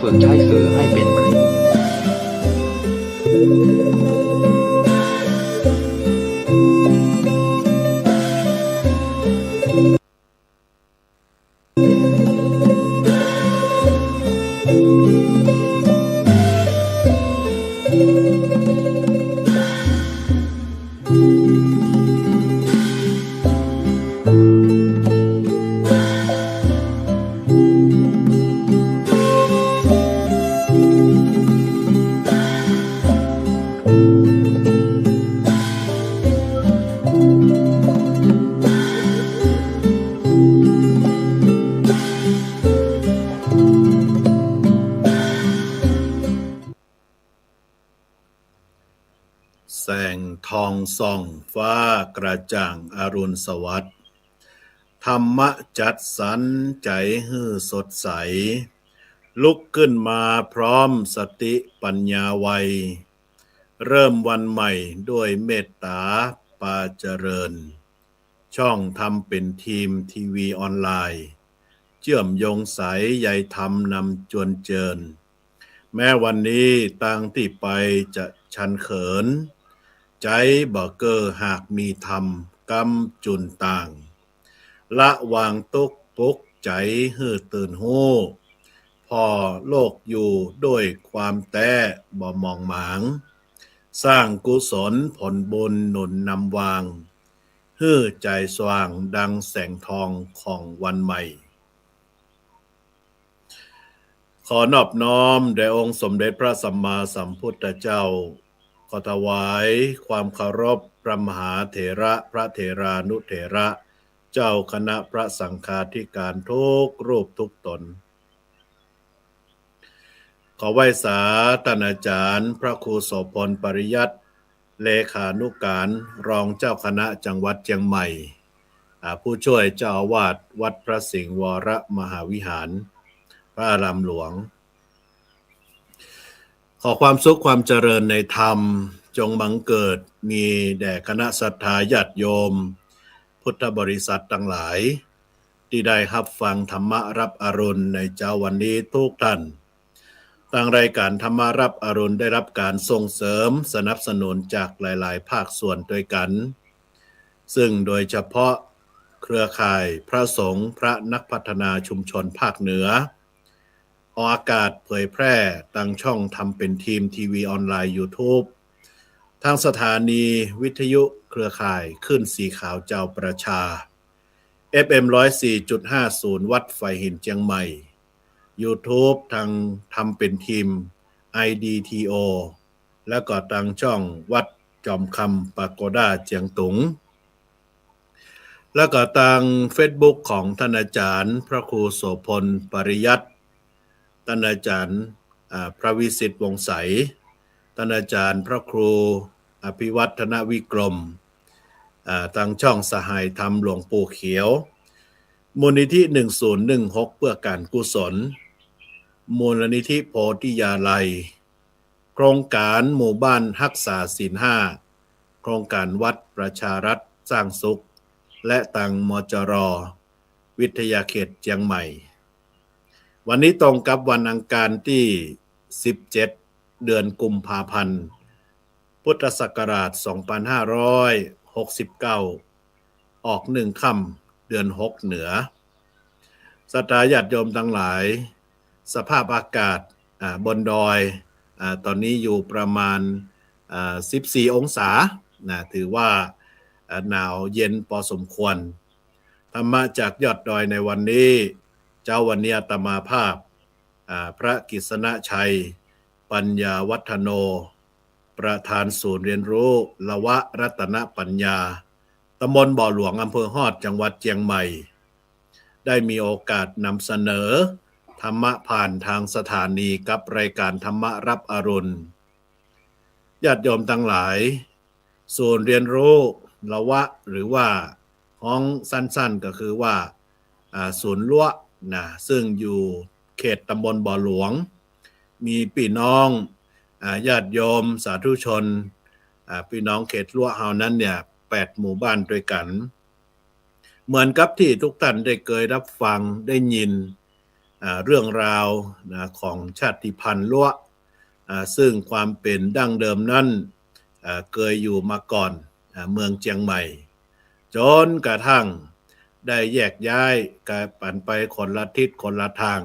ฝึกใช้สื่อให้เป็น ส่องฟ้ากระจ่างอรุณสวัสดิ์ธรรมะจัดสรรใจฮือสดใส ลุกขึ้นมาพร้อมสติปัญญาไวเริ่มวันใหม่ด้วยเมตตาปาเจริญ ช่องทำเป็นทีมทีวีออนไลน์ เชื่อมโยงสายใยธรรมนำจวนเจิญ แม้วันนี้ต่างที่ไปจะชันเขิน ใจบ่เกอหากมีธรรมกำจุนต่าง ละวางตุกปุกใจฮือตื่นหู้พอโลกอยู่ด้วยความแต้บ่มองหมาง สร้างกุศลผลบุญหนุนนำวางฮือใจสว่างดังแสงทองของวันใหม่ ขอนอบน้อมแด่องค์สมเด็จพระสัมมาสัมพุทธเจ้า ขอถวายความเคารพพระมหาเถระพระเถรานุเถระ เจ้าคณะพระสังฆาธิการทุกรูปทุกตน ขอไหว้สาตนาจารย์ พระครูโสพลปริยัติเลขานุการรองเจ้าคณะจังหวัดเชียงใหม่ ผู้ช่วยเจ้าอาวาสวัดพระสิงห์วรมหาวิหาร พระอารามหลวง ขอความสุขความเจริญในธรรม จงบังเกิดมีแด่คณะศรัทธาญาติโยม พุทธบริษัททั้งหลาย ที่ได้รับฟังธรรมะรับอรุณในเจ้าวันนี้ทุกท่านทางรายการธรรมะรับอรุณได้รับการส่งเสริมสนับสนุนจากหลาย ๆ ภาคส่วนด้วยกัน ซึ่งโดยเฉพาะเครือข่ายพระสงฆ์พระนักพัฒนาชุมชนภาคเหนือ ออกอากาศเผยแพร่ตั้งช่องทำเป็นทีมทีวีออนไลน์ YouTube ทางสถานีวิทยุเครือข่ายขึ้นสีขาวเจ้าประชา FM 104.50 วัดไฟหินเจียงใหม่ YouTube ทางทำเป็นทีม IDTO และก็ทางช่องวัดจอมคำปากโกด้าเจียงตุง แล้วก็ทาง Facebook ของท่านอาจารย์ พระครูโสพลปริยัติ ท่านอาจารย์พระวิสิทธิ์วงใสท่านอาจารย์พระครูอภิวัฒนวิกรมอ่าทางช่องสหายธรรมหลวงปู่เขียว มูลนิธิ 1016 เพื่อการกุศล มูลนิธิโพธิยาลัย โครงการหมู่บ้านฮักษาศีลห้าโครงการวัดประชารัฐสร้างสุข และตังมจร วิทยาเขตเจียงใหม่ วันนี้ตรงกับวันอังคารที่ 17 เดือนกุมภาพันธ์ พุทธศักราช 2569 ออกหนึ่งค่ำเดือน6เหนือสตาญาติโยมทั้งหลาย สภาพอากาศบนดอยอตอนนี้อยู่ประมาณ 14 องศานะถือว่าหนาวเย็นพอสมควร ธรรมะจากยอดดอยในวันนี้ เจ้าวันนี้ตมาภาพ พระกิษณชัย ปัญญาวัฒโน ประธานศูนย์เรียนรู้ละวะรัตนปัญญาตำบลบ่อหลวงอำเภอฮอดจังหวัดเชียงใหม่ ได้มีโอกาสนำเสนอ ธรรมะผ่านทางสถานีกับรายการธรรมะรับอรุณญาติโยมทั้งหลาย ศูนย์เรียนรู้ละวะหรือว่าห้องสั้นๆก็คือว่าอ่าศูนย์ล้ว นะซึ่งอยู่เขตตำบลบ่อหลวง มีพี่น้องญาติโยมสาธุชนพี่น้องเขตล้วเฮานั้นเนี่ยแปดหมู่บ้านด้วยกัน เหมือนกับที่ทุกท่านได้เคยรับฟังได้ยินเรื่องราวนะของชาติพันธุ์ล้วซึ่งความเป็นดั้งเดิมนั้นเคยอยู่มาก่อนอเมืองเจียงใหม่ จนกระทั่ง ได้แยกย้ายกายปั่นไปคนละทิศคนละทาง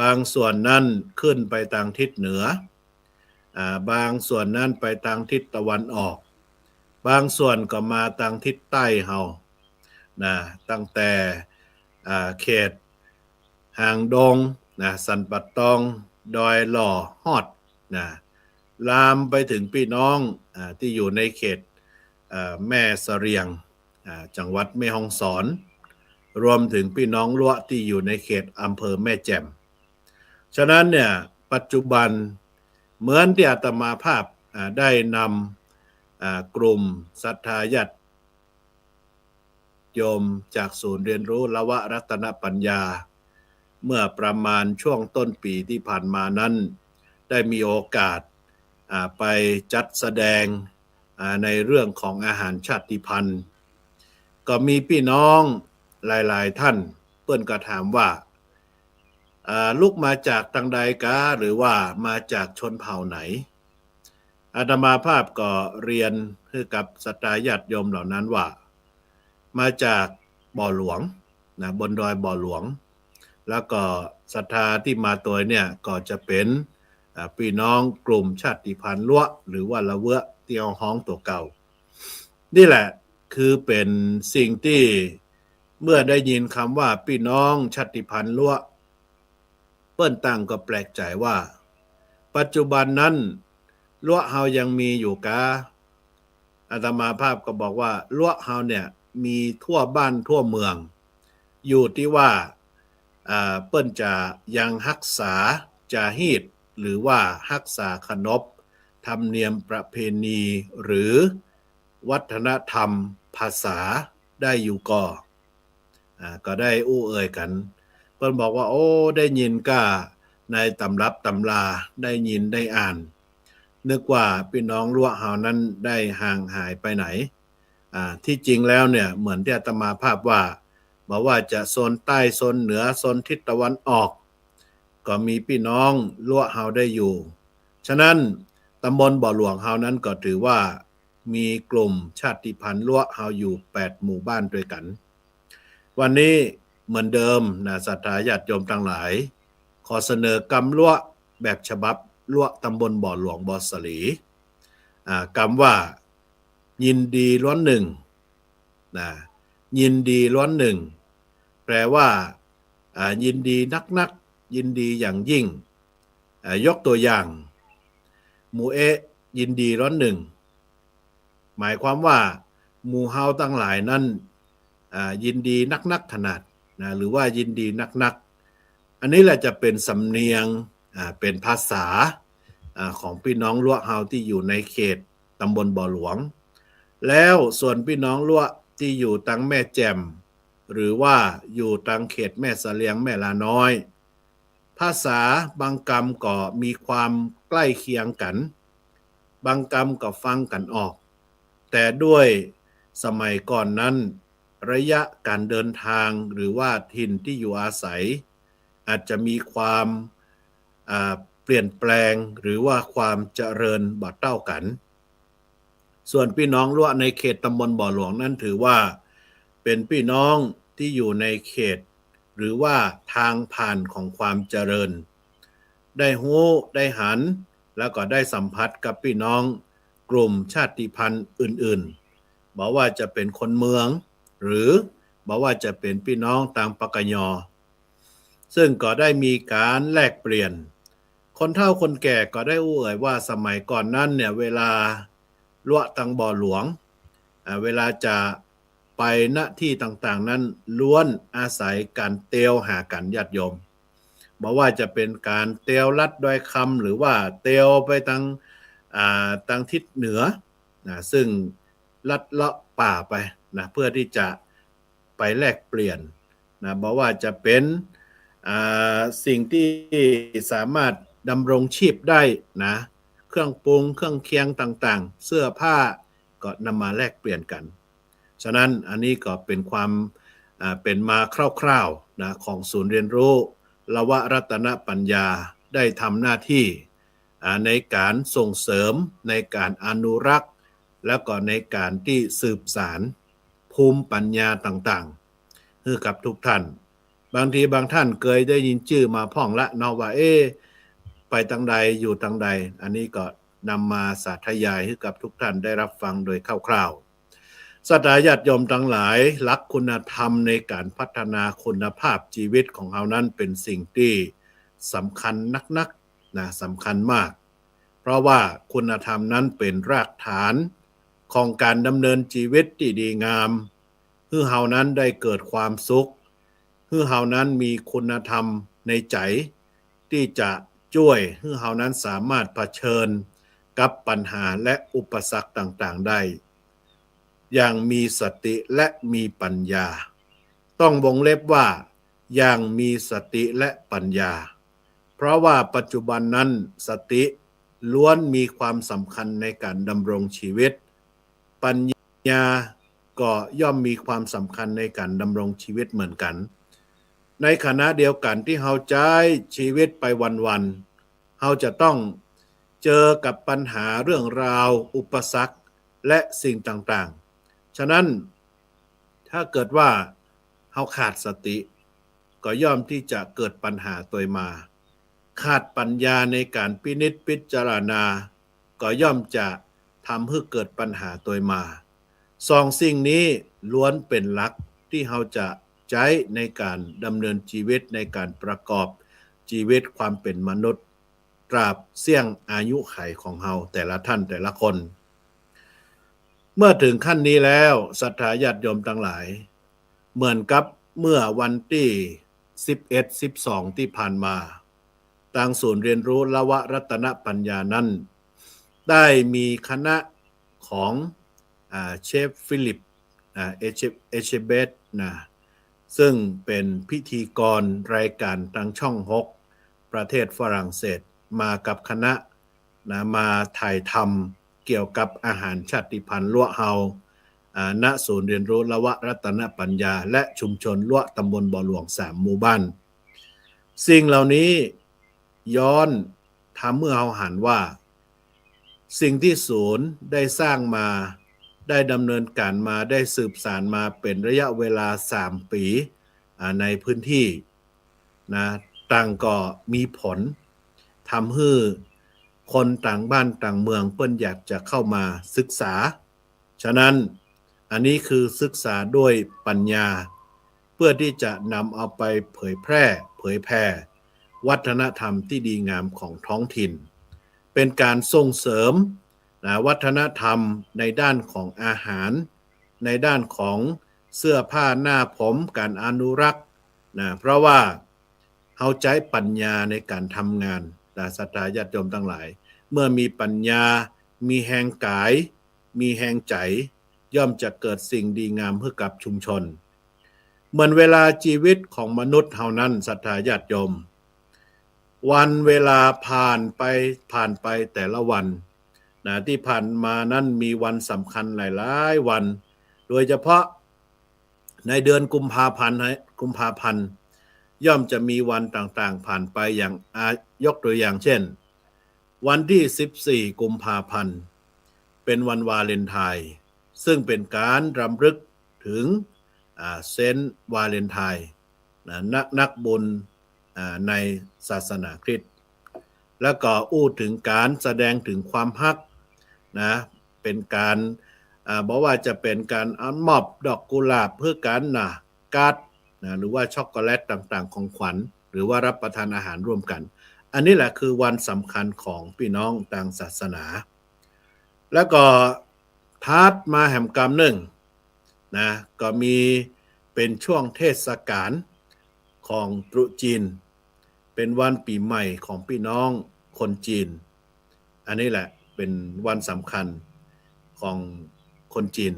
บางส่วนนั้นขึ้นไปทางทิศเหนืออบางส่วนนั้นไปทางทิศตะวันออก บางส่วนก็มาทางทิศใต้เฮานะตั้งแต่เขตหางดงนะสันปัตตองดอยหล่อฮอดนะลามไปถึงพี่น้องอที่อยู่ในเขตแม่เสรียง จังหวัดแม่ฮ่องสอน รวมถึงพี่น้องล้วที่อยู่ในเขตอำเภอแม่แจ่ม ฉะนั้นเนี่ยปัจจุบันเหมือนที่อาตมาภาพได้นำกลุ่มศรัทธาญาติโยมจากศูนย์เรียนรู้ละวะรัตนปัญญา เมื่อประมาณช่วงต้นปีที่ผ่านมานั้น ได้มีโอกาสไปจัดแสดงในเรื่องของอาหารชาติพันธุ์ ก็มีพี่น้องหลาย ๆ ท่าน เปิ้นก็ถามว่าลูกมาจากตังใดกาหรือว่ามาจากชนเผ่าไหน อาตมาภาพก็เรียนให้กับสตาญาติโยมเหล่านั้นว่า มาจากบ่อหลวงนะบนดอยบ่อหลวง แล้วก็ศรัทธาที่มาตัวเนี่ยก็จะเป็นพี่น้องกลุ่มชาติพันธุ์ล้วหรือว่าละเวะที่เอาฮ้องตัวเก่า นี่แหละ คือเป็นสิ่งที่เมื่อได้ยินคำว่าพี่น้องชาติพันธุ์ล้วเปิ้นตั้งก็แปลกใจว่า ปัจจุบันนั้นล้วเฮายังมีอยู่กาอาตมาภาพก็บอกว่าล้วเฮาเนี่ยมีทั่วบ้านทั่วเมือง อยู่ที่ว่าเปิ้นจะยังรักษาจาฮีดหรือว่ารักษาขนบธรรมเนียมประเพณีหรือ วัฒนธรรม ภาษาได้อยู่ก่ออ่าก็ได้อู้เอ่ยกันเปิ้นบอกว่า โอ้ ได้ยินก้าในตำรับตำราได้ยินได้อ่าน นึกว่าพี่น้องรั้วเฮานั้นได้ห่างหายไปไหนอ่าที่จริงแล้วเนี่ยเหมือนที่อาตมาภาพว่าบอกว่าจะโซนใต้โซนเหนือโซนทิศตะวันออก ก็มีพี่น้องรั้วเฮาได้อยู่ ฉะนั้นตำบลบ่อหลวงเฮานั้นก็ถือว่า มีกลุ่มชาติพันธุ์รั้วเฮาอยู่ 8 หมู่บ้านด้วยกัน วันนี้เหมือนเดิมนะศรัทธาญาติโยมทั้งหลาย ขอเสนอกำล้วแบบฉบับล้วตำบลบ่อหลวงบ่อสลีอ่ากำว่ายินดีล้วนหนึ่งนะยินดีล้วนหนึ่ง แปลว่ายินดีนักนักยินดีอย่างยิ่ง ยกตัวอย่าง หมูเอะยินดีล้วนหนึ่ง หมายความว่าหมู่เฮาตั้งหลายนั้นยินดีนักนักๆขนาดนะหรือว่ายินดีนักนักอันนี้แหละจะเป็นสำเนียงเป็นภาษาอของพี่น้องล้วเฮาที่อยู่ในเขตตำบลบ่อหลวง แล้วส่วนพี่น้องล้วที่อยู่ตังแม่แจ่มหรือว่าอยู่ตังเขตแม่เสลียงแม่ลาน้อย ภาษาบางกรรมก็มีความใกล้เคียงกัน บางกรรมก็ฟังกันออก แต่ด้วยสมัยก่อนนั้น ระยะการเดินทางหรือว่าถิ่นที่อยู่อาศัย อาจจะมีความเปลี่ยนแปลงหรือว่าความเจริญบ่เต้ากัน ส่วนพี่น้องรั้วในเขตตำบลบ่อหลวงนั้นถือว่า เป็นพี่น้องที่อยู่ในเขต หรือว่าทางผ่านของความเจริญ ได้หู้ได้หัน แล้วก็ได้สัมผัสกับพี่น้อง กลุ่มชาติพันธุ์อื่นๆบอกว่าจะเป็นคนเมือง หรือบอกว่าจะเป็นพี่น้องตามปากกยอ ซึ่งก็ได้มีการแลกเปลี่ยน คนเฒ่าคนแก่ก็ได้อู้เอ่ยว่าสมัยก่อนนั้นเนี่ยเวลาลวตังบ่อหลวง เวลาจะไปณที่ต่างๆนั้นล้วนอาศัยการเตียวหากันญาติโยมบอกว่าจะเป็นการเตียวลัดด้วยคำหรือว่าเตียวไปทาง ทางทิศเหนือนะซึ่งลัดเลาะป่าไปนะเพื่อที่จะไปแลกเปลี่ยนนะบอกว่าจะเป็นสิ่งที่สามารถดำรงชีพได้นะเครื่องปรุงเครื่องเคียงต่างๆ เสื้อผ้าก็นำมาแลกเปลี่ยนกัน ฉะนั้นอันนี้ก็เป็นความเป็นมาคร่าวๆนะของศูนย์เรียนรู้ละวะรัตนปัญญาได้ทำหน้าที่ ในการส่งเสริมในการอนุรักษ์ แล้วก็ในการที่สืบสารภูมิปัญญาต่างๆให้กับทุกท่าน บางทีบางท่านเคยได้ยินชื่อมาพ่องละนาะว่าเอ๊ไปทางใดอยู่ทางใด อันนี้ก็นำมาสาธยายให้กับทุกท่านได้รับฟังโดยคร่าวๆสัตยาติยมทั้งหลายรักคุณธรรมในการพัฒนาคุณภาพชีวิตของเรานั้นเป็นสิ่งที่สำคัญนักๆ นะสำคัญมาก เพราะว่าคุณธรรมนั้นเป็นรากฐานของการดำเนินชีวิตที่ดีงามเพื่อเฮานั้นได้เกิดความสุขเพื่อเฮานั้นมีคุณธรรมในใจ ที่จะช่วยให้เฮานั้นสามารถเผชิญกับปัญหาและอุปสรรคต่างๆ ได้ อย่างมีสติและมีปัญญา ต้องวงเล็บว่าอย่างมีสติและปัญญา เพราะว่าปัจจุบันนั้นสติล้วนมีความสำคัญในการดำรงชีวิต ปัญญาก็ย่อมมีความสำคัญในการดำรงชีวิตเหมือนกัน ในขณะเดียวกันที่เฮาใช้ชีวิตไปวันๆเฮาจะต้องเจอกับปัญหาเรื่องราว อุปสรรคและสิ่งต่างๆ ฉะนั้นถ้าเกิดว่าเฮาขาดสติ ก็ย่อมที่จะเกิดปัญหาตัวมา ขาดปัญญาในการพินิจพิจารณา ก็ย่อมจะทำให้เกิดปัญหาตัวมาสองสิ่งนี้ล้วนเป็นหลักที่เราจะใช้ในการดำเนินชีวิตในการประกอบชีวิตความเป็นมนุษย์ ตราบเสี่ยงอายุไขของเราแต่ละท่านแต่ละคน เมื่อถึงขั้นนี้แล้วศรัทธาญาติโยมทั้งหลาย เหมือนกับเมื่อวันที่ 11 12 ที่ผ่านมา ทางศูนย์เรียนรู้ละวะรัตนปัญญานั้น ได้มีคณะของเชฟฟิลิปเอเชเชเบตนะซึ่งเป็นพิธีกรรายการทางช่องฮกประเทศฝรั่งเศสมากับคณะนะมาถ่ายทำเกี่ยวกับอาหารชาติพันธุ์ล้วเฮาอ่าณศูนย์เรียนรู้ละวะรัตนปัญญา และชุมชนล้วตำบลบ่อหลวงสามหมู่บ้าน สิ่งเหล่านี้ ย้อนทำเมื่อเราหันว่า สิ่งที่ศูนย์ได้สร้างมา ได้ดำเนินการมาได้สืบสารมาเป็นระยะเวลา 3 ปีในพื้นที่นะต่างก็มีผลทำให้คนต่างบ้านต่างเมืองเปิ้นอยากจะเข้ามาศึกษา ฉะนั้นอันนี้คือศึกษาด้วยปัญญา เพื่อที่จะนำเอาไปเผยแพร่ เผยแพร่ วัฒนธรรมที่ดีงามของท้องถิ่น เป็นการส่งเสริมนะวัฒนธรรมในด้านของอาหาร ในด้านของเสื้อผ้าหน้าผมการอนุรักษ์นะเพราะว่าเขาใช้ปัญญาในการทำงานแต่ศรัทธาญาติโยมทั้งหลาย เมื่อมีปัญญา มีแหงกาย มีแหงใจ ย่อมจะเกิดสิ่งดีงามเพื่อกับชุมชน เหมือนเวลาชีวิตของมนุษย์เท่านั้นศรัทธาญาติโยม วันเวลาผ่านไปผ่านไปแต่ละวันนะที่ผ่านมานั้นมีวันสำคัญหลายๆวัน โดยเฉพาะในเดือนกุมภาพันธ์กุมภาพันธ์ย่อมจะมีวันต่างๆ ผ่านไปอย่างายกตัวอย่างเช่น วันที่ 14 กุมภาพันธ์เป็นวันวาเลนไทน์ซึ่งเป็นการรำลึกถึงเซนต์วาเลนไทน์นักนักบุญ ในศาสนาคริสต์แล้วก็อู้ถึงการแสดงถึงความฮักนะเป็นการบอกว่าจะเป็นการอามอบดอกกุหลาบเพื่อการนะการ์ดนะหรือว่าช็อกโกแลตต่างๆ ของขวัญ หรือว่ารับประทานอาหารร่วมกัน อันนี้แหละคือวันสำคัญของพี่น้องต่างศาสนา แล้วก็ทัดมาแห่มกรรมหนึ่งนะก็มีเป็นช่วงเทศกาลของตรุษจีน เป็นวันปีใหม่ของพี่น้องคนจีน อันนี้แหละเป็นวันสำคัญของคนจีน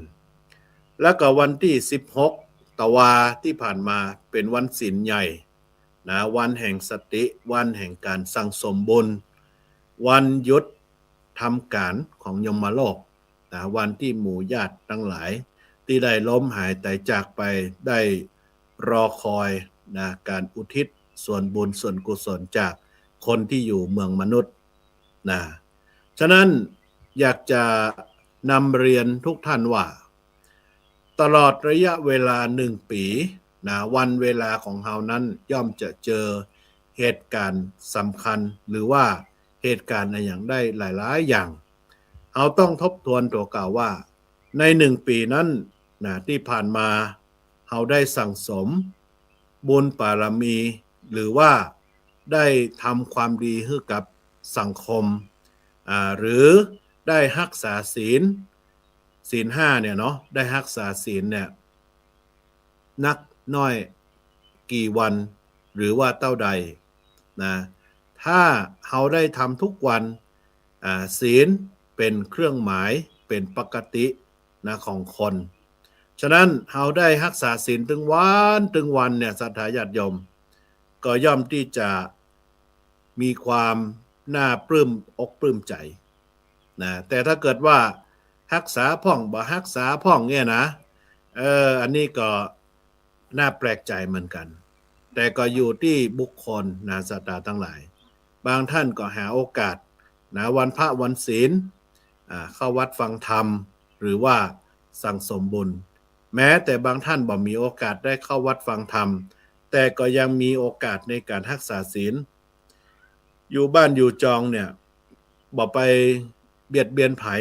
แล้วก็วันที่ 16 ตวาที่ผ่านมาเป็นวันศีลใหญ่นะวันแห่งสติวันแห่งการสั่งสมบุญวันยุดทำการของยมโลกนะวันที่หมู่ญาติทั้งหลาย ที่ได้ล้มหายตายจากไปได้รอคอยนะการอุทิศ ส่วนบุญส่วนกุศลจากคนที่อยู่เมืองมนุษย์นะฉะนั้นอยากจะนำเรียนทุกท่านว่า ตลอดระยะเวลาหนึ่งปีนะวันเวลาของเฮานั้นย่อมจะเจอเหตุการณ์สำคัญหรือว่าเหตุการณ์ในอย่างได้หลาย ๆ อย่าง เอาต้องทบทวนตัวเก่าว่า ในหนึ่งปีนั้นนะที่ผ่านมาเฮาได้สั่งสม บุญปารมี หรือว่าได้ทำความดีให้กับสังคม หรือได้รักษาศีลศีลห้าเนี่ยเนาะได้รักษาศีลเนี่ยนักน้อยกี่วันหรือว่าเต้าใดนะถ้าเราได้ทำทุกวันศีลเป็นเครื่องหมายเป็นปกตินะของคน ฉะนั้นเราได้รักษาศีลถึงวันถึงวันเนี่ยสัทธาญาติโยม ก็ย่อมที่จะมีความน่าปลื้มอกปลื้มใจนะแต่ถ้าเกิดว่ารักษาพ่องบ่รักษาพ่องเนี่ยนะเอออันนี้ก็น่าแปลกใจเหมือนกัน แต่ก็อยู่ที่บุคคลนะสัตตาทั้งหลาย บางท่านก็หาโอกาสนะวันพระวันศีลเข้าวัดฟังธรรม หรือว่าสั่งสมบุญ แม้แต่บางท่านบ่มีโอกาสได้เข้าวัดฟังธรรม แต่ก็ยังมีโอกาสในการรักษาศีล อยู่บ้านอยู่จองเนี่ยบ่ไปเบียดเบียนไผ่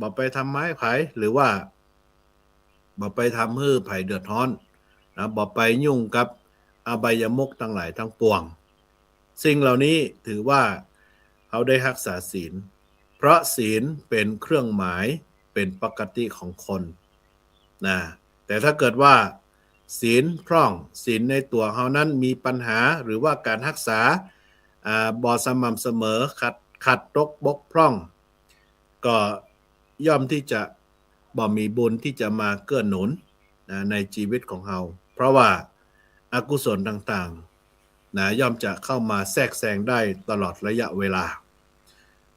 บ่ไปทำไม้ไผ่หรือว่าบ่ไปทำให้ไผ่เดือดร้อนนะบ่ไปยุ่งกับอบายมุกทั้งหลายทั้งปวง สิ่งเหล่านี้ถือว่าเขาได้รักษาศีล เพราะศีลเป็นเครื่องหมายเป็นปกติของคนนะแต่ถ้าเกิดว่า ศีลพร่องศีลในตัวเขานั้นมีปัญหาหรือว่าการรักษาอ่อสม่ำเสมอขัดขัดตกบกพร่อง ก็ย่อมที่จะบ่มีบุญที่จะมาเกื้อหนุนนะในชีวิตของเราเพราะว่าอากุศลต่างๆนะย่อมจะเข้ามาแทรกแซงได้ตลอดระยะเวลา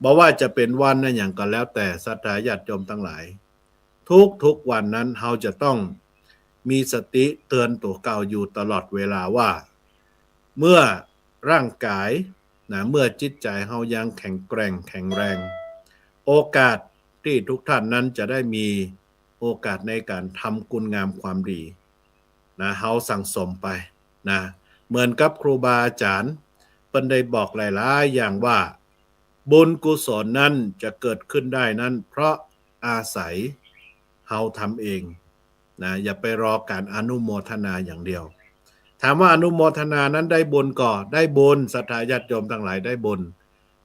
บอกว่าจะเป็นวันนั่นอย่างก็แล้วแต่ศรัทธาญาติโยมทั้งหลาย ทุกทุกวันนั้นเราจะต้อง มีสติเตือนตัวเก่าอยู่ตลอดเวลาว่า เมื่อร่างกายนะเมื่อจิตใจเรายังแข็งแกร่งแข็งแรง โอกาสที่ทุกท่านนั้นจะได้มีโอกาสในการทำคุณงามความดีนะเฮาสั่งสมไปนะเหมือนกับครูบาอาจารย์เพิ่นได้บอกหลายๆอย่างว่า บุญกุศลนั้นจะเกิดขึ้นได้นั้น เพราะอาศัยเฮาทำเอง นะอย่าไปรอการอนุโมทนาอย่างเดียว ถามว่าอนุโมทนานั้นได้บุญก่อได้บุญศรัทธาติโยมทั้งหลายได้บุญ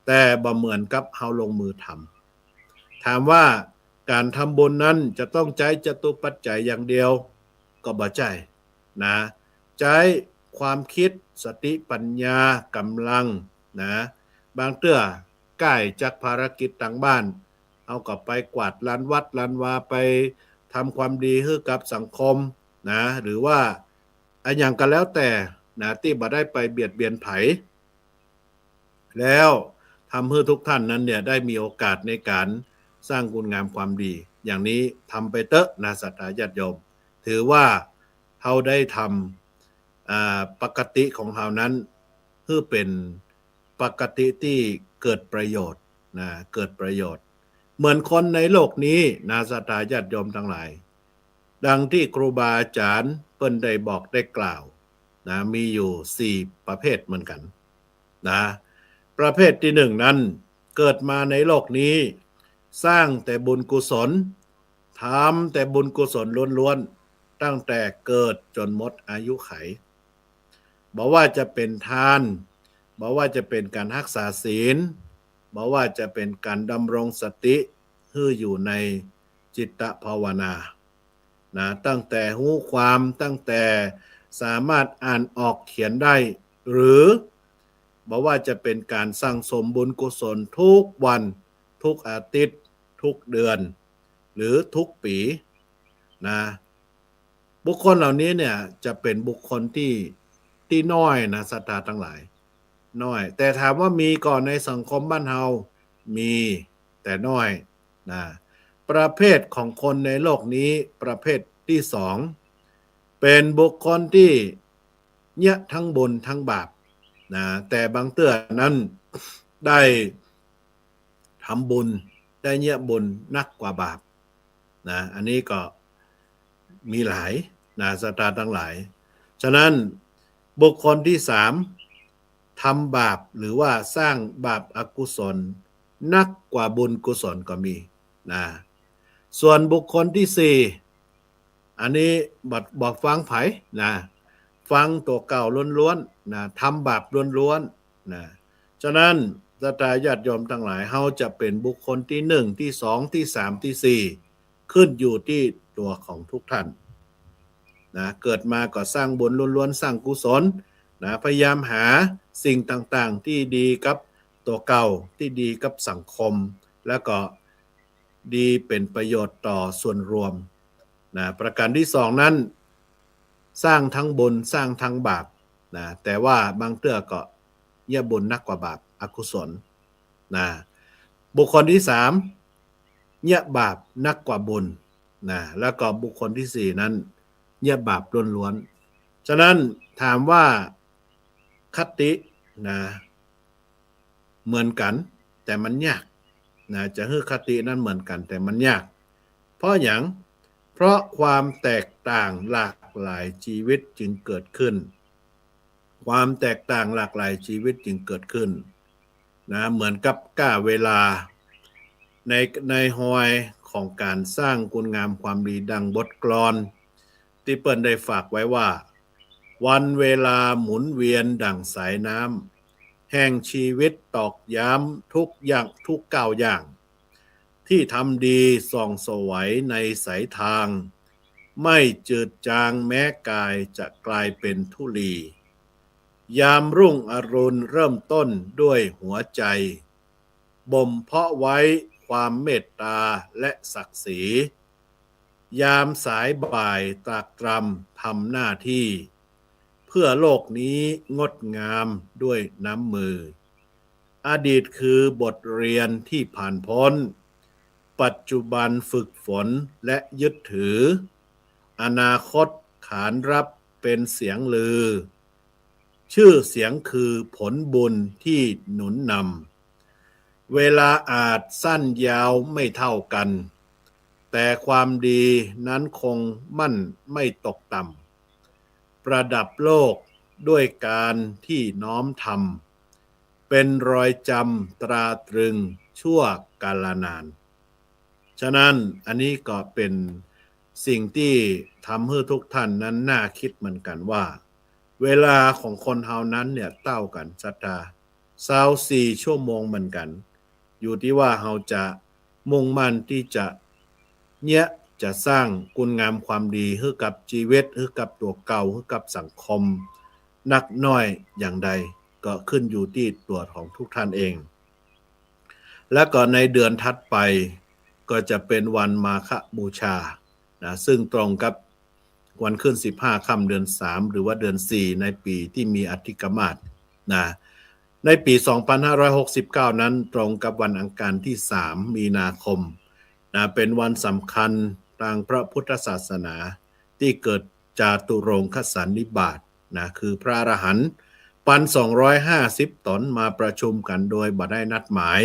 แต่บ่เหมือนกับเฮาลงมือทำถามว่าการทำบุญนั้นจะต้องใช้จตุปัจจัยอย่างเดียว ก็บ่ใช่นะใช้ความคิดสติปัญญากำลังนะบางเตื้อใกล้จากภารกิจต่างบ้าน เอากลับไปกวาดลานวัดลานวาไป ทำความดีให้กับสังคมนะหรือว่าอันอย่างก็แล้วแต่นะที่บ่ได้ไปเบียดเบียนไผ แล้วทำให้ทุกท่านนั้นเนี่ยได้มีโอกาสในการสร้างคุณงามความดี อย่างนี้ทำไปเตอะนะสัตยาญาติโยม ถือว่าเขาได้ทำปกติของเขานั้นเพื่อเป็นปกติที่เกิดประโยชน์นะเกิดประโยชน์ เหมือนคนในโลกนี้นาสตาญาติโยมทั้งหลาย ดังที่ครูบาอาจารย์เปิ้นได้บอกได้กล่าวนะมีอยู่สี่ประเภทเหมือนกันนะประเภทที่หนึ่งนั้นเกิดมาในโลกนี้ สร้างแต่บุญกุศลทำแต่บุญกุศลล้วนๆ ตั้งแต่เกิดจนหมดอายุไขบอกว่าจะเป็นทานบอกว่าจะเป็นการรักษาศีล บอกว่าจะเป็นการดำรงสติฮืออยู่ในจิตตภาวนานะตั้งแต่หูความตั้งแต่สามารถอ่านออกเขียนได้ หรือบอกว่าจะเป็นการสร้างสมบุญกุศลทุกวัน ทุกอาทิตย์ ทุกเดือน หรือทุกปีนะบุคคลเหล่านี้เนี่ยจะเป็นบุคคลที่ที่น้อยนะศรัทธาทั้งหลาย น้อย แต่ถามว่ามีก่อนในสังคมบ้านเฮา มีแต่น้อยนะประเภทของคนในโลกนี้ประเภทที่สองเป็นบุคคลที่เนี่ยทั้งบุญทั้งบาปนะแต่บางเตื้อนั้นได้ทำบุญได้เยี่ยบุญนักกว่าบาปนะอันนี้ก็มีหลายนะสตาร์ทั้งหลาย ฉะนั้นบุคคลที่สาม ทำบาปหรือว่าสร้างบาปอากุศลนักกว่าบุญกุศลก็มีนะส่วนบุคคลที่สี่อันนี้บอกบอกฟังไผ่นะฟังตัวเก่าล้วนๆนะทำบาปล้วนๆนะฉะนั้นสตาญาติโยมทั้งหลายเฮาจะเป็นบุคคลที่หนึ่งที่สองที่สามที่สี่ขึ้นอยู่ที่ตัวของทุกท่านนะเกิดมาก็สร้างบุญล้วนๆสร้างกุศล นะพยายามหาสิ่งต่างๆที่ดีกับตัวเก่าที่ดีกับสังคม แล้วก็ดีเป็นประโยชน์ต่อส่วนรวมนะประการที่สองนั้น สร้างทั้งบุญสร้างทั้งบาปนะแต่ว่าบางเตื้อก็เยี่ยบุญนักกว่าบาปอกุศลนะบุคคลที่สามเยี่ยบาปนักกว่าบุญนะแล้วก็บุคคลที่สี่นั้นเงียบาปล้วนๆฉะนั้นถามว่า คตินะเหมือนกัน แต่มันยากนะจะให้คตินั้นเหมือนกัน แต่มันยาก เพราะอย่างเพราะความแตกต่างหลากหลายชีวิตจึงเกิดขึ้น ความแตกต่างหลากหลายชีวิตจึงเกิดขึ้นนะเหมือนกับก้าเวลา ในในหอยของการสร้างคุณงามความดีดังบทกลอน ที่เปิลได้ฝากไว้ว่า วันเวลาหมุนเวียนดั่งสายน้ำแห่งชีวิตตอกย้ำทุกอย่างทุกก้าวอย่าง ที่ทำดีส่องสวัยในสายทาง ไม่จืดจางแม้กายจะกลายเป็นทุลี ยามรุ่งอรุณเริ่มต้นด้วยหัวใจ บ่มเพาะไว้ความเมตตาและศักดิ์ศรี ยามสายบ่ายตรากตรำทำหน้าที่ พื่อโลกนี้งดงามด้วยน้ำมือ อดีตคือบทเรียนที่ผ่านพ้น ปัจจุบันฝึกฝนและยึดถือ อนาคตขานรับเป็นเสียงลือ ชื่อเสียงคือผลบุญที่หนุนนำ เวลาอาจสั้นยาวไม่เท่ากัน แต่ความดีนั้นคงมั่นไม่ตกต่ำ ประดับโลกด้วยการที่น้อมทำเป็นรอยจำตราตรึงชั่วกาลนาน ฉะนั้นอันนี้ก็เป็นสิ่งที่ทำให้ทุกท่านนั้นน่าคิดเหมือนกันว่า เวลาของคนเฮานั้นเนี่ยเต้ากันสัตาสาวสี่ชั่วโมงเหมือนกัน อยู่ที่ว่าเราจะมุ่งมั่นที่จะเนี่ย จะสร้างคุณงามความดีให้กับชีวิตให้กับตัวเก่าให้กับสังคม นักน้อยอย่างใดก็ขึ้นอยู่ที่ตัวของทุกท่านเอง และก็ในเดือนถัดไปก็จะเป็นวันมาฆบูชานะซึ่งตรงกับวันขึ้น 15 ค่ำเดือน 3 หรือว่าเดือน 4 ในปีที่มีอธิกมาศนะในปี 2569 นั้นตรงกับวันอังคารที่ 3 มีนาคมนะเป็นวันสำคัญ ทางพระพุทธศาสนา ที่เกิดจาตุรงคสันนิบาตนะคือพระอรหันต์ปัน250ตนมาประชุมกันโดยบัได้นัดหมาย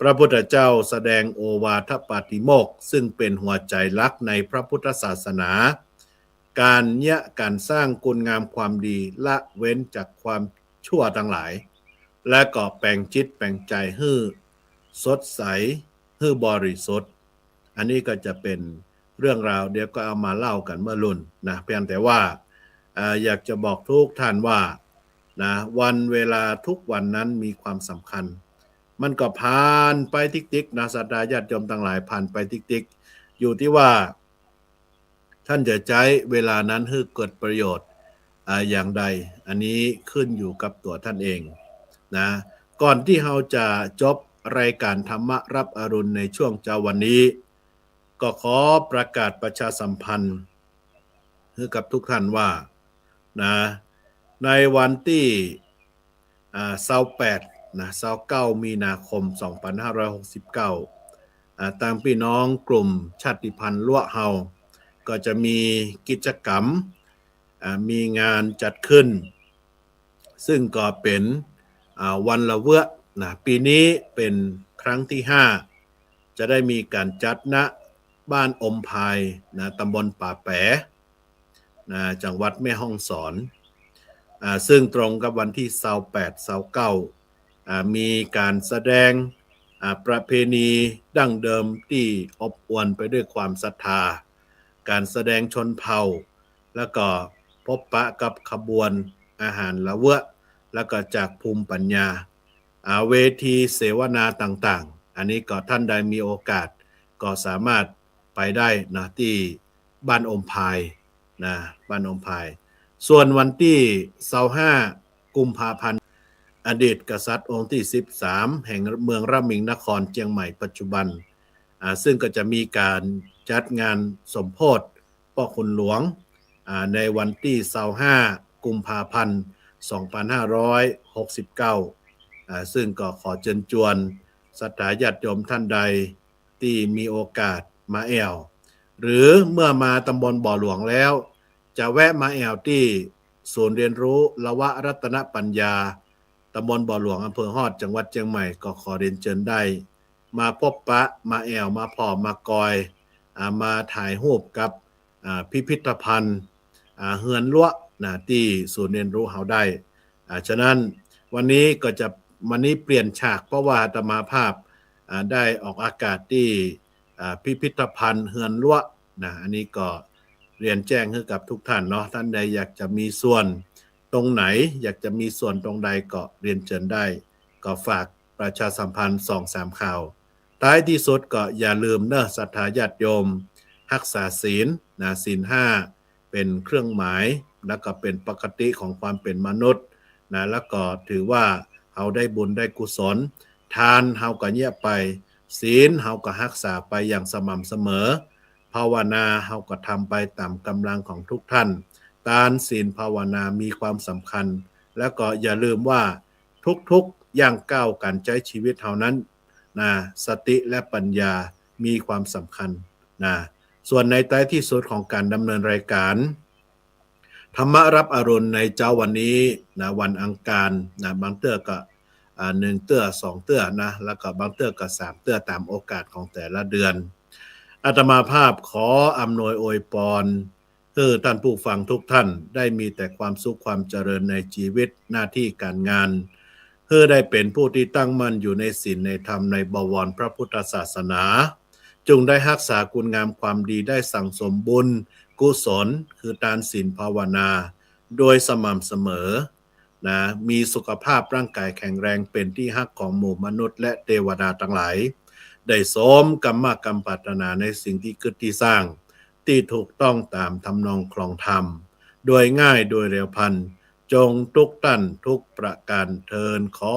พระพุทธเจ้าแสดงโอวาทปาติโมกข์ซึ่งเป็นหัวใจลักในพระพุทธศาสนา การเนี้ยการสร้างคุณงามความดีละเว้นจากความชั่วทั้งหลาย และก็แปลงจิตแปลงใจให้อสดใสให้อบริสุทธิ์ อันนี้ก็จะเป็นเรื่องราวเดี๋ยวก็เอามาเล่ากันเมื่อรุ่นนะเพียงแต่ว่าอยากจะบอกทุกท่านว่านะวันเวลาทุกวันนั้นมีความสำคัญ มันก็ผ่านไปติ๊กๆนะสัตยาญาติโยมต่างหลายผ่านไปติ๊กๆอยู่ที่ว่า ท่านจะใช้เวลานั้นให้เกิดประโยชน์อ่าอย่างใด อันนี้ขึ้นอยู่กับตัวท่านเองนะก่อนที่เราจะจบรายการธรรมะรับอรุณในช่วงเจ้าวันนี้ ก็ขอประกาศประชาสัมพันธ์ให้กับทุกท่านว่านะในวันที่อ่าเสาแปดนะเสาร์เก้ามีนาคม 2569อ่าตามพี่น้องกลุ่มชาติพันธุ์ล้วเฮา ก็จะมีกิจกรรมมีงานจัดขึ้น ซึ่งก็เป็นวันละเวะนะปีนี้เป็นครั้งที่ 5 จะได้มีการจัดณ บ้านอมพายนะตำบลป่าแปะนะจังหวัดแม่ฮ่องสอนอาซึ่งตรงกับวันที่28 29อ่ามีการแสดงอ่าประเพณีดั้งเดิมที่อบอวลไปด้วยความศรัทธา การแสดงชนเผ่า แล้วก็พบปะกับขบวนอาหารละเวะ แล้วก็จากภูมิปัญญาเวทีเสวนาต่างๆ อันนี้ก็ท่านใดมีโอกาสก็สามารถ ไปได้นะที่บ้านอมพายนะบ้านอมพาย ส่วนวันที่25กุมภาพันธ์ อดีตกษัตริย์องค์ที่ 13 แห่งเมืองระมิงนครเจียงใหม่ปัจจุบันอ่าซึ่งก็จะมีการจัดงานสมโพธิพ่อคุณหลวงอ่าในวันที่25กุมภาพันธ์ 2569อ่าซึ่งก็ขอเชิญจวนสถาญาติโยมท่านใดที่มีโอกาส มาแอว หรือเมื่อมาตำบลบ่อหลวงแล้ว จะแวะมาแอวที่ศูนย์เรียนรู้ละวะรัตนปัญญาตำบลบ่อหลวงอำเภอฮอดจังหวัดเชียงใหม่ก็ขอเรียนเชิญได้ มาพบปะมาแอวมาพอมากอยอามาถ่ายรูปกับพิพิธภัณฑ์เฮือนลวนะที่ศูนย์เรียนรู้เฮาได้ฉะนั้นวันนี้ก็จะวันนี้เปลี่ยนฉากเพราะว่าอาตมาภาพได้ออกอากาศที่ พิพิธภัณฑ์เฮือนลวนะอันนี้ก็เรียนแจ้งให้กับทุกท่านเนาะท่านใดอยากจะมีส่วนตรงไหน อยากจะมีส่วนตรงใดก็เรียนเชิญได้ ก็ฝากประชาสัมพันธ์สองสามข่าวท้ายที่สุดก็อย่าลืมเนอะศรัทธาญาติโยมรักษาศีลนะศีลห้าเป็นเครื่องหมาย แล้วก็เป็นปกติของความเป็นมนุษย์นะแล้วก็ถือว่าเราได้บุญได้กุศล ทานเฮาก็เงียบไป ศีลเฮาก็รักษาไปอย่างสม่ำเสมอ ภาวนาเฮาก็ทำไปตามกำลังของทุกท่านทานศีลภาวนามีความสำคัญ แล้วก็อย่าลืมว่าทุกๆย่างก้าวการใช้ชีวิตเท่านั้นนะสติและปัญญามีความสำคัญนะส่วนในท้ที่สุดของการดำเนินรายการ ธรรมรับอรุณในเจ้าวันนี้นะวันอังคารนะบางเตือก็ หนึ่งเตื้อสองเตื้อนะแล้วก็บางเตื้อก็สามเตื้อตามโอกาสของแต่ละเดือนอาตมาภาพขออำนวยอวยพรเพื่อท่านผู้ฟังทุกท่านได้มีแต่ความสุขความเจริญในชีวิตหน้าที่การงานเพื่อได้เป็นผู้ที่ตั้งมั่นอยู่ในศีลในธรรมในบวรพระพุทธศาสนา จงได้รักษาคุณงามความดีได้สั่งสมบุญ กุศล คือทานศีลภาวนา โดยสม่ำเสมอ นะมีสุขภาพร่างกายแข็งแรงเป็นที่ฮักของหมู่มนุษย์และเทวดาทั้งหลาย ได้สมกรรมกรรมปรารถนาในสิ่งที่คิดที่สร้าง ที่ถูกต้องตามทำนองคลองธรรม โดยง่ายโดยเร็วพัน จงทุกท่านทุกประการเทินขอ